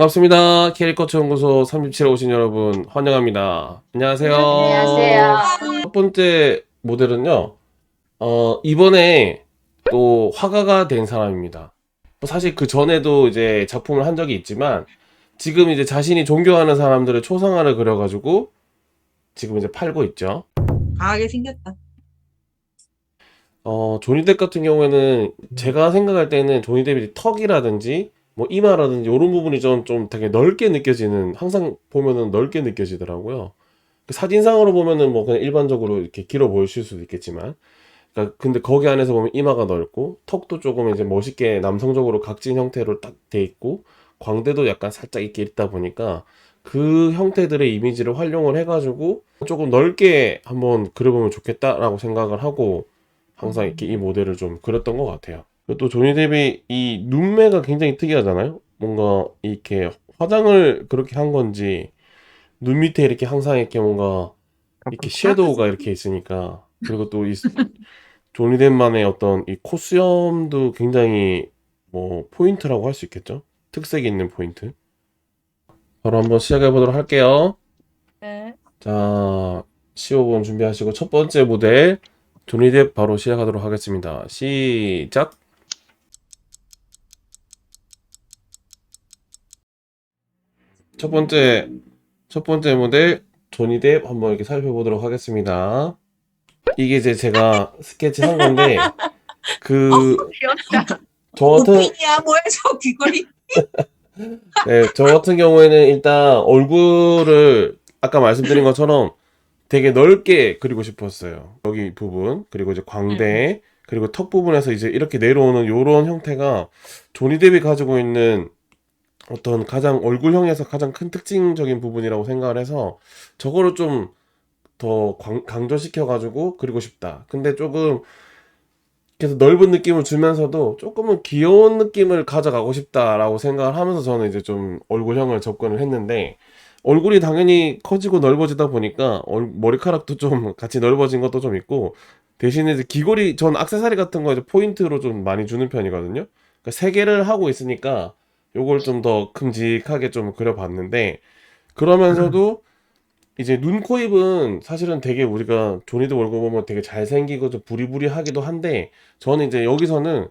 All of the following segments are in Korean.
반갑습니다. 캐릭터처 연구소 37에 오신 여러분 환영합니다. 안녕하세요. 안녕하세요. 첫 번째 모델은요. 어, 이번에 또 화가가 된 사람입니다. 뭐 사실 그 전에도 이제 작품을 한 적이 있지만 지금 이제 자신이 존경하는 사람들의 초상화를 그려가지고 지금 이제 팔고 있죠. 강하게 생겼다. 어, 조니뎁 같은 경우에는 제가 생각할 때는 조니뎁이 턱이라든지 뭐 이마라든지 이런 부분이 좀, 좀 되게 넓게 느껴지는 항상 보면은 넓게 느껴지더라고요. 그 사진상으로 보면은 뭐 그냥 일반적으로 이렇게 길어 보이실 수도 있겠지만 그러니까 근데 거기 안에서 보면 이마가 넓고 턱도 조금 이제 멋있게 남성적으로 각진 형태로 딱 돼 있고 광대도 약간 살짝 이렇게 있다 보니까 그 형태들의 이미지를 활용을 해가지고 조금 넓게 한번 그려보면 좋겠다라고 생각을 하고 항상 이렇게 이 모델을 좀 그렸던 것 같아요. 그리고 또 조니 뎁이 이 눈매가 굉장히 특이하잖아요. 뭔가 이렇게 화장을 그렇게 한 건지 눈 밑에 이렇게 항상 이렇게 뭔가 이렇게 섀도우가 이렇게 있으니까 그리고 또 이 조니 뎁만의 어떤 이 코수염도 굉장히 뭐 포인트라고 할 수 있겠죠. 특색 있는 포인트. 바로 한번 시작해 보도록 할게요. 네. 자, 15분 준비하시고 첫 번째 모델 조니 뎁 바로 시작하도록 하겠습니다. 시작. 첫 번째 첫 번째 모델 조니 뎁 한번 이렇게 살펴보도록 하겠습니다. 이게 이제 제가 스케치 한 건데 그 귀엽다. 저 같은 오핀이야 뭐야 저 귀걸이. 네, 저 같은 경우에는 일단 얼굴을 아까 말씀드린 것처럼 되게 넓게 그리고 싶었어요. 여기 부분, 그리고 이제 광대, 그리고 턱 부분에서 이제 이렇게 내려오는 요런 형태가 조니 뎁이 가지고 있는 어떤 가장 얼굴형에서 가장 큰 특징적인 부분이라고 생각을 해서 저거를 좀 더 강조시켜 가지고 그리고 싶다. 근데 조금 그래서 넓은 느낌을 주면서도 조금은 귀여운 느낌을 가져가고 싶다라고 생각을 하면서 저는 이제 좀 얼굴형을 접근을 했는데 얼굴이 당연히 커지고 넓어지다 보니까 얼- 머리카락도 좀 같이 넓어진 것도 좀 있고 대신에 이제 귀걸이 전 액세서리 같은 거 이제 포인트로 좀 많이 주는 편이거든요. 그러니까 세 개를 하고 있으니까 요걸 좀 더 큼직하게 좀 그려봤는데 그러면서도 이제 눈, 코, 입은 사실은 되게 우리가 조니드 얼굴 보면 되게 잘생기고 좀 부리부리하기도 한데 저는 이제 여기서는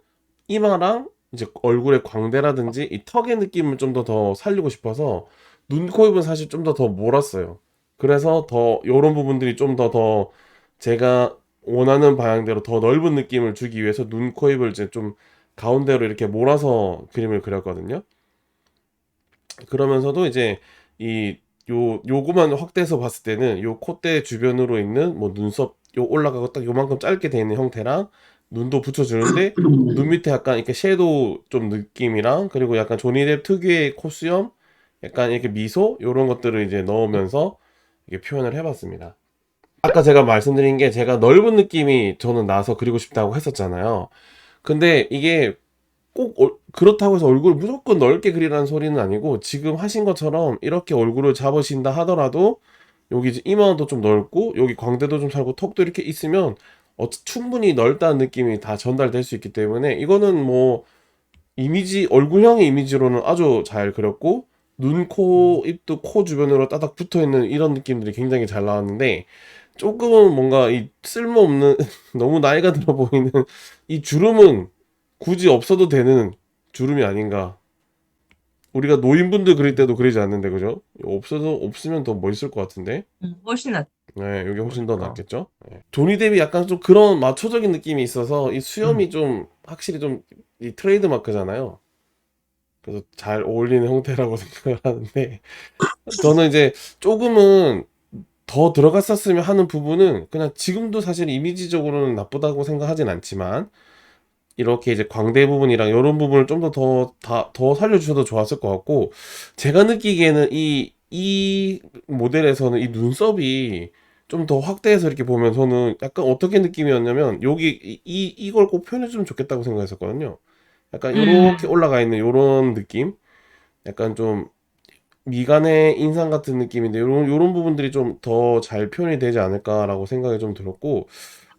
이마랑 이제 얼굴의 광대라든지 이 턱의 느낌을 좀 더 더 살리고 싶어서 눈, 코, 입은 사실 좀 더더 몰았어요. 그래서 더 요런 부분들이 좀더더 제가 원하는 방향대로 더 넓은 느낌을 주기 위해서 눈, 코, 입을 이제 좀 가운데로 이렇게 몰아서 그림을 그렸거든요. 그러면서도 이제 이 요 요거만 확대해서 봤을 때는 요 콧대 주변으로 있는 뭐 눈썹 요 올라가고 딱 요만큼 짧게 돼 있는 형태랑 눈도 붙여주는데 눈 밑에 약간 이렇게 섀도우 좀 느낌이랑 그리고 약간 조니 뎁 특유의 코수염 약간 이렇게 미소 요런 것들을 이제 넣으면서 이게 표현을 해봤습니다. 아까 제가 말씀드린 게 제가 넓은 느낌이 저는 나서 그리고 싶다고 했었잖아요. 근데 이게 꼭 얼- 그렇다고 해서 얼굴을 무조건 넓게 그리라는 소리는 아니고 지금 하신 것처럼 이렇게 얼굴을 잡으신다 하더라도 여기 이마도 좀 넓고 여기 광대도 좀 살고 턱도 이렇게 있으면 어, 충분히 넓다는 느낌이 다 전달될 수 있기 때문에 이거는 뭐 이미지 얼굴형의 이미지로는 아주 잘 그렸고 눈, 코, 입도 코 주변으로 따닥 붙어 있는 이런 느낌들이 굉장히 잘 나왔는데 조금은 뭔가 이 쓸모없는 너무 나이가 들어 보이는 이 주름은 굳이 없어도 되는 주름이 아닌가. 우리가 노인분들 그릴 때도 그리지 않는데 그죠? 없어도 없으면 더 멋있을 것 같은데. 음, 훨씬 낫. 네, 여기 훨씬 더 그러니까. 낫겠죠? 네. 조니 뎁이 약간 좀 그런 마초적인 느낌이 있어서 이 수염이 좀 확실히 좀 이 트레이드 마크잖아요. 그래서 잘 어울리는 형태라고 생각을 하는데 저는 이제 조금은 더 들어갔었으면 하는 부분은 그냥 지금도 사실 이미지적으로는 나쁘다고 생각하진 않지만 이렇게 이제 광대 부분이랑 이런 부분을 좀 더 더 다 더 살려주셔도 좋았을 것 같고 제가 느끼기에는 이이 모델에서는 이 눈썹이 좀 더 확대해서 이렇게 보면 저는 약간 어떻게 느낌이었냐면 여기 이, 이 이걸 꼭 표현해주면 좋겠다고 생각했었거든요. 약간 이렇게 올라가 있는 이런 느낌, 약간 좀 미간의 인상 같은 느낌인데 요런 요런 부분들이 좀 더 잘 표현이 되지 않을까라고 생각이 좀 들었고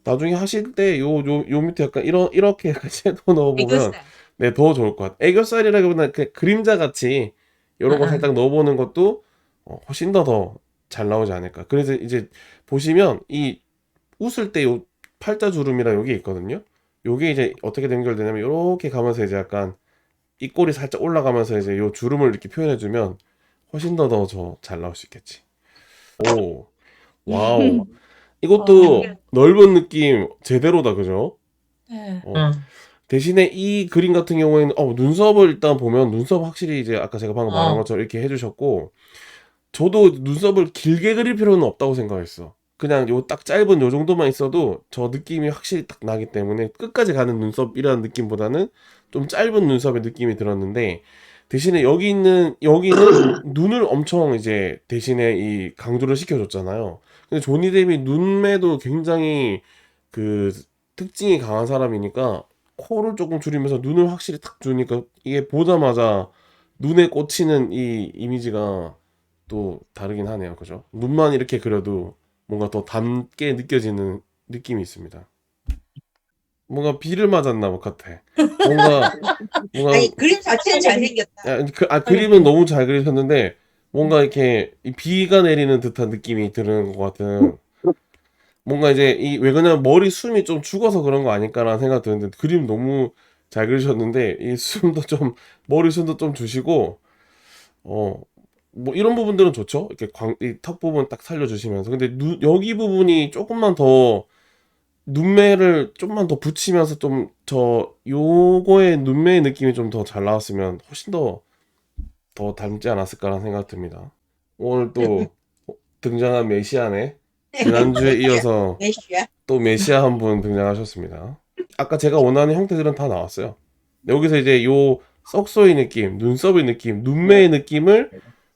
나중에 하실 때 요 요 요 밑에 약간 이런 이렇게 약간 섀도우 넣어보면 애교살. 네, 더 좋을 것 같아요. 애교살이라기보다는 그 그림자 같이 이런 거 아, 아. 살짝 넣어보는 것도 어, 훨씬 더 더 잘 나오지 않을까. 그래서 이제 보시면 이 웃을 때 요 팔자 주름이랑 요게 있거든요. 요게 이제 어떻게 연결되냐면 요렇게 가면서 이제 약간 입꼬리 살짝 올라가면서 이제 요 주름을 이렇게 표현해주면 훨씬 더 더 저 잘 나올 수 있겠지. 오, 와우. 이것도 넓은 느낌 제대로다, 그죠? 네. 어. 응. 대신에 이 그림 같은 경우에는 어, 눈썹을 일단 보면 눈썹 확실히 이제 아까 제가 방금 말한 어. 것처럼 이렇게 해주셨고 저도 눈썹을 길게 그릴 필요는 없다고 생각했어. 그냥 요 딱 짧은 요 정도만 있어도 저 느낌이 확실히 딱 나기 때문에 끝까지 가는 눈썹이라는 느낌보다는 좀 짧은 눈썹의 느낌이 들었는데 대신에 여기 있는 여기는 눈을 엄청 이제 대신에 이 강조를 시켜줬잖아요. 근데 조니 뎁이 눈매도 굉장히 그 특징이 강한 사람이니까 코를 조금 줄이면서 눈을 확실히 탁 주니까 이게 보자마자 눈에 꽂히는 이 이미지가 또 다르긴 하네요. 그죠? 눈만 이렇게 그려도 뭔가 더 닮게 느껴지는 느낌이 있습니다. 뭔가 비를 맞았나 것 같아. 뭔가 뭔가 아니 그림 자체는 잘생겼다. 아, 그, 아, 그림은 너무 잘 그리셨는데 뭔가 이렇게 이 비가 내리는 듯한 느낌이 드는 것 같은. 뭔가 이제 이 왜 그러냐면 머리 숨이 좀 죽어서 그런 거 아닐까라는 생각 드는데 그림 너무 잘 그리셨는데 이 숨도 좀 머리 숨도 좀 주시고 어 뭐 이런 부분들은 좋죠? 이렇게 광, 이 턱 부분 딱 살려주시면서. 근데 눈 여기 부분이 조금만 더 눈매를 좀만 더 붙이면서 좀 저 요거의 눈매의 느낌이 좀 더 잘 나왔으면 훨씬 더 더 닮지 않았을까라는 생각 듭니다. 오늘 또 등장한 메시아네. 지난주에 이어서. 또 메시아 한 분 등장하셨습니다. 아까 제가 원하는 형태들은 다 나왔어요. 여기서 이제 요 썩소의 느낌, 눈썹의 느낌, 눈매의 느낌을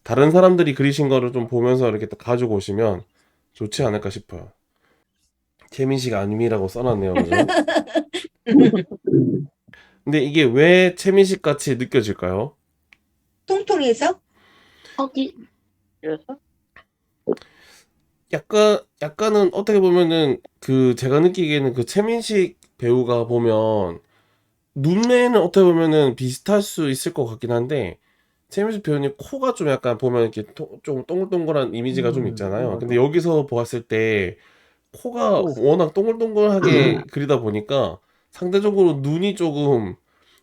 다른 사람들이 그리신 거를 좀 보면서 이렇게 딱 가지고 오시면 좋지 않을까 싶어요. 채민식 아님이라고 써놨네요. 그죠? 근데 이게 왜 채민식 같이 느껴질까요? 통통해서? 그래서? 약간 약간은 어떻게 보면은 그 제가 느끼기에는 그 최민식 배우가 보면 눈매는 어떻게 보면은 비슷할 수 있을 것 같긴 한데 최민식 배우님 코가 좀 약간 보면 이렇게 통- 좀 동글동글한 이미지가 좀 음, 있잖아요. 근데 여기서 보았을 때 코가 워낙 동글동글하게 그리다 보니까 상대적으로 눈이 조금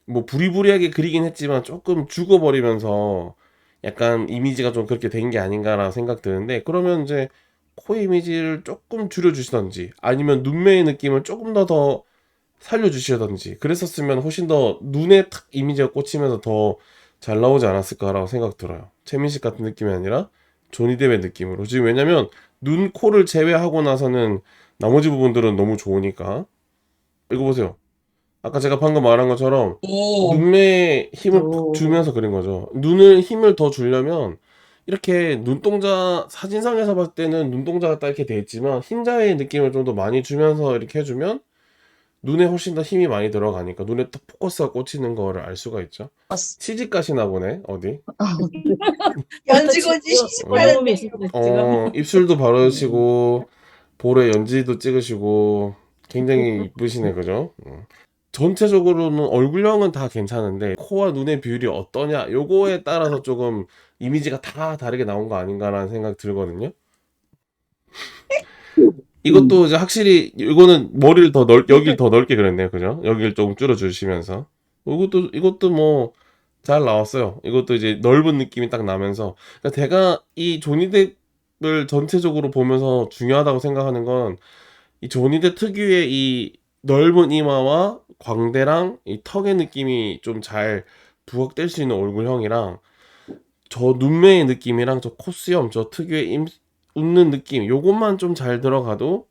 뭐 부리부리하게 그리긴 했지만 조금 죽어버리면서 약간 이미지가 좀 그렇게 된 게 아닌가라는 생각 드는데 그러면 이제 코 이미지를 조금 줄여주시던지 아니면 눈매의 느낌을 조금 더 더 살려주시던지 그랬었으면 훨씬 더 눈에 탁 이미지가 꽂히면서 더 잘 나오지 않았을까라고 생각 들어요. 최민식 같은 느낌이 아니라 조니 뎁의 느낌으로. 지금 왜냐면 눈, 코를 제외하고 나서는 나머지 부분들은 너무 좋으니까 이거 보세요. 아까 제가 방금 말한 것처럼 오. 눈매에 힘을 오. 푹 주면서 그린 거죠. 눈을 힘을 더 주려면 이렇게 눈동자 사진상에서 봤을 때는 눈동자가 딱 이렇게 돼 있지만 흰자의 느낌을 좀 더 많이 주면서 이렇게 해주면 눈에 훨씬 더 힘이 많이 들어가니까 눈에 딱 포커스가 꽂히는 거를 알 수가 있죠. 시집 가시나 보네 어디? 연지고지 시집가는 어, 있을 때 지금 어 입술도 바르시고 볼에 연지도 찍으시고 굉장히 이쁘시네 그죠? 음. 전체적으로는 얼굴형은 다 괜찮은데 코와 눈의 비율이 어떠냐 요거에 따라서 조금 이미지가 다 다르게 나온 거 아닌가라는 생각 들거든요. 이것도 이제 확실히 이거는 머리를 더 넓, 여길 더 넓게 그렸네요. 그죠? 여기를 조금 줄여 주시면서. 이것도 이것도 뭐 잘 나왔어요. 이것도 이제 넓은 느낌이 딱 나면서 그러니까 제가 이 조니 뎁을 전체적으로 보면서 중요하다고 생각하는 건 이 조니 뎁 특유의 이 넓은 이마와 광대랑 이 턱의 느낌이 좀 잘 부각될 수 있는 얼굴형이랑 저 눈매의 느낌이랑 저 콧수염 저 특유의 임, 웃는 느낌 요것만 좀 잘 들어가도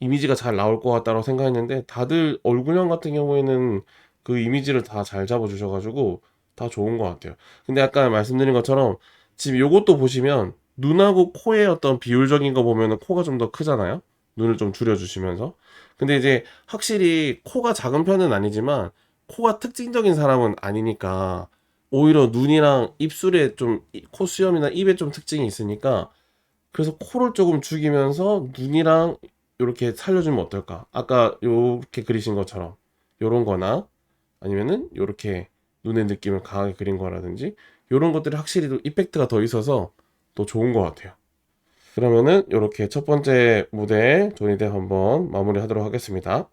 이미지가 잘 나올 것 같다고 생각했는데 다들 얼굴형 같은 경우에는 그 이미지를 다 잘 잡아주셔가지고 다 좋은 것 같아요. 근데 아까 말씀드린 것처럼 지금 요것도 보시면 눈하고 코의 어떤 비율적인 거 보면은 코가 좀 더 크잖아요. 눈을 좀 줄여주시면서. 근데 이제 확실히 코가 작은 편은 아니지만 코가 특징적인 사람은 아니니까 오히려 눈이랑 입술에 좀 이- 코 수염이나 입에 좀 특징이 있으니까 그래서 코를 조금 죽이면서 눈이랑 이렇게 살려주면 어떨까? 아까 요렇게 그리신 것처럼 요런 거나 아니면은 요렇게 눈의 느낌을 강하게 그린 거라든지 이런 것들이 확실히 또 이펙트가 더 있어서 또 좋은 것 같아요. 그러면은 이렇게 첫 번째 무대 조니뎁 한번 마무리하도록 하겠습니다.